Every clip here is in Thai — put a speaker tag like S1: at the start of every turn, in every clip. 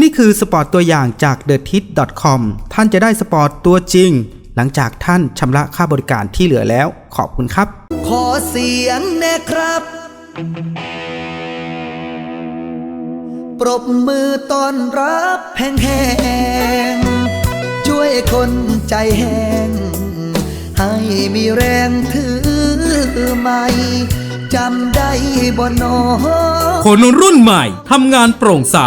S1: นี่คือสปอร์ตตัวอย่างจาก t h e t i t c o m ท่านจะได้สปอร์ตตัวจริง หลังจากท่านชำระค่าบริการที่เหลือแล้ว ขอบคุณครับ
S2: ขอเสียงแน่ครับ ปรบมือต้อนรับแห้งๆ ช่วยคนใจแห้ง ให้มีแรงถือไม้ จำได้บ่นอ
S3: คนรุ่นใหม่ทำงานโปร่งใส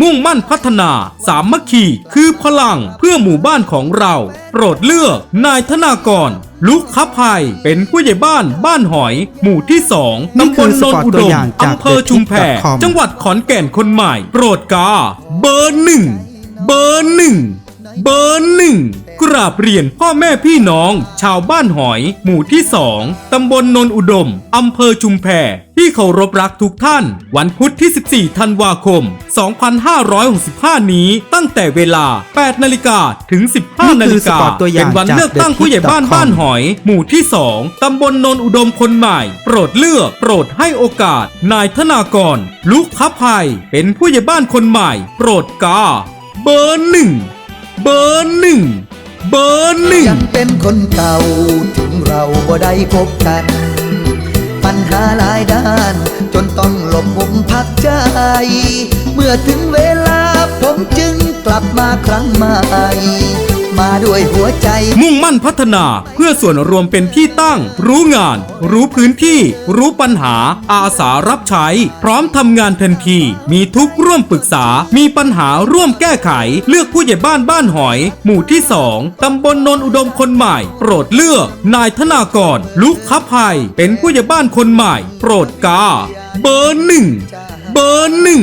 S3: มุ่งมั่นพัฒนา สามัคคีคือพลังเพื่อหมู่บ้านของเรา โปรดเลือกนายธนากรลุกคับภัยเป็นผู้ใหญ่บ้านบ้านหอย หมู่ที่สอง
S1: นี่
S3: ตำบ
S1: คือ
S3: ล
S1: ส
S3: โนน
S1: ปอร์ต
S3: อุ
S1: ตั
S3: ด
S1: ว
S3: ม
S1: อย่างจาก
S3: อำเภอชุมแพ
S1: thetips.com
S3: จังหวัดขอนแก่นคนใหม่ โปรดกา เบอร์หนึ่ง เบอร์หนึ่ง เบอร์หนึ่ง กราบเรียนพ่อแม่พี่น้อง ชาวบ้านหอย หมู่ที่สองตำบลนนอุดม อำเภอชุมแพที่เคารพรักทุกท่าน วันพุธที่ 14 ธันวาคม 2565 นี้ตั้งแต่เวลา 8 นาฬิกาถึง 15 นาฬิ
S1: นี่คือส
S3: กา
S1: ปอร์ตตัวอย่า
S3: เป็
S1: ง
S3: นวัน
S1: จาก
S3: เลือกตั้ง
S1: The
S3: ผู้ใหญ่บ้าน
S1: Tips.com
S3: บ้านหอย หมู่ที่ 2 ตำบลนนอุดมคนใหม่ โปรดเลือก โปรดให้โอกาส นายธนากร ลุกคับภัย เป็นผู้ใหญ่บ้านคนใหม่ โปรดกา เบอร์หนึ่ง เบอร์หนึ่ง เบอร์หนึ่ง
S2: ยังเป็นคนเก่า ถึงเราบ่ได้พบกัน ปัญหาหลายด้าน จนต้องหลบมุมพักใจ เมื่อถึงเวลาผมจึงกลับมาครั้งใหม่ มาด้วยหัวใจ
S3: มุ่งมั่นพัฒนาเพื่อส่วนรวมเป็นที่ตั้ง รู้งาน รู้พื้นที่ รู้ปัญหา อาสารับใช้ พร้อมทำงานทันที มีทุกร่วมปรึกษา มีปัญหาร่วมแก้ไข เลือกผู้ใหญ่บ้านบ้านหอย หมู่ที่ 2 ตำบลนนอุดมคนใหม่ โปรดเลือก นายธนากร ลุกคับภัย เป็นผู้ใหญ่บ้านคนใหม่ โปรดกา เบอร์หนึ่ง เบอร์หนึ่ง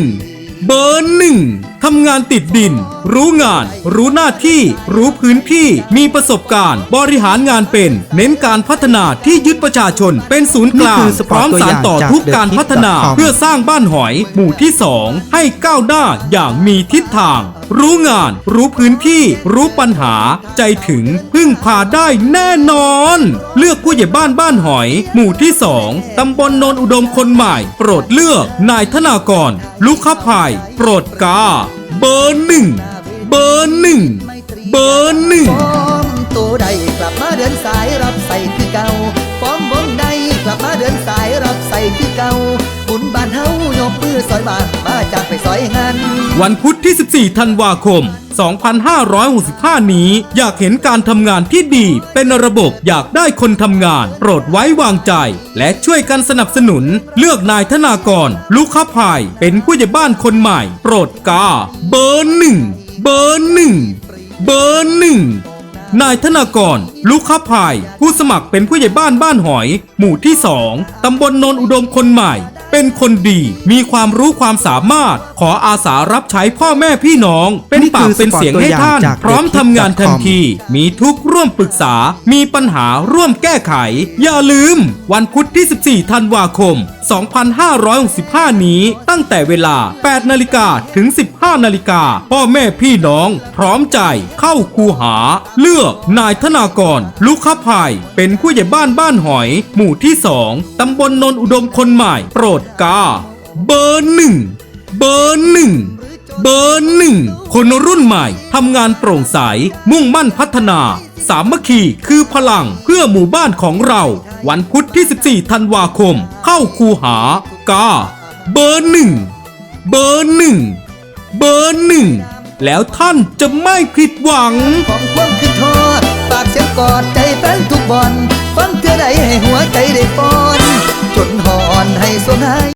S3: เบอร์หนึ่ง ทำงานติดดิน รู้งาน รู้หน้าที่ รู้พื้นที่ มีประสบการณ์ บริหารงานเป็น เน้นการพัฒนาที่ยึดประชาชนเป็นศูนย์กลา
S1: นี่
S3: ง
S1: คือสป
S3: พ
S1: อร์ต
S3: ร้อม
S1: ตัว
S3: สา
S1: อ
S3: ร
S1: ย่าง
S3: ต่อ
S1: จาก
S3: ทุก
S1: The
S3: การพัฒนา
S1: Tips.com
S3: เพื่อสร้างบ้านหอย หมู่ที่ 2 ให้ก้าวหน้าอย่างมีทิศทาง รู้งาน รู้พื้นที่ รู้ปัญหา ใจถึงพึ่งพาได้แน่นอน เลือกผู้ใหญ่บ้านบ้านหอย หมู่ที่ 2 ตำบลโนนอุดมคนใหม่ โปรดเลือกนายธนากร ลุกขพายโปรดกา เบอร์หนึ่ง เบอร์หนึ่งเบอร์หนึ่ง
S2: ฟอมตัวใดกลับมาเดินสายรับใส่คือเก่าฟอมวงใดกลับมาเดินสายรับใส่คือเก่าบุญบ้านเฮายกมือซอยบ้านมาจากไปซอยงาน
S3: วันพุธที่ 14 ธันวาคม 2565 นี้ อยากเห็นการทำงานที่ดี เป็นระบบอยากได้คนทำงาน โปรดไว้วางใจ และช่วยกันสนับสนุน เลือกนายธนากร ลูกค้าพาย เป็นผู้ใหญ่บ้านคนใหม่ โปรดกา เบอร์หนึ่ง เบอร์หนึ่งเบอร์หนึ่งนายธนากร ลูกค้าพาย ผู้สมัครเป็นผู้ใหญ่บ้านบ้านหอย หมู่ที่สองตำบลโนนอุดมคนใหม่ เป็นคนดี มีความรู้ความสามารถ ขออาสารับใช้พ่อแม่พี่น้อง เป็น
S1: นี่
S3: ปา
S1: คื
S3: ก
S1: อ
S3: เป็นเสียงให้ท่าน
S1: สปอร์ตตัวอย่างจาก
S3: พร้อม
S1: The
S3: ทำงานทัน
S1: Tips.com
S3: ที มีทุกข์ร่วมปรึกษา มีปัญหาร่วมแก้ไข อย่าลืม วันพุธที่ 14 ธันวาคม 2565 นี้ ตั้งแต่เวลา 8 นาฬิกาถึง 15 นาฬิกา พ่อแม่พี่น้อง พร้อมใจ เข้าคูหา เลือก นายธนากรลูกค้าพาย เป็นผู้ใหญ่บ้านบ้านหอย หมู่ที่2ตำบลนนอุดมคนใหม่ โปรดกา เบอร์หนึ่ง เบอร์หนึ่งเบอร์หนึ่ง คนรุ่นใหม่ ทำงานโปร่งใส มุ่งมั่นพัฒนา สามัคคีคือพลังเพื่อหมู่บ้านของเรา วันพุธที่ 14 ธันวาคม เข้าคูหากา เบอร์หนึ่ง เบอร์หนึ่ง เบอร์หนึ่ง แล้วท่านจะไม่ผิดหวัง
S2: ของความคือทอดปากเสียงกอดใจแฟนทุกบอลฟังเธอได้ให้หัวใจได้ปอน จนหอนให้สวงหาย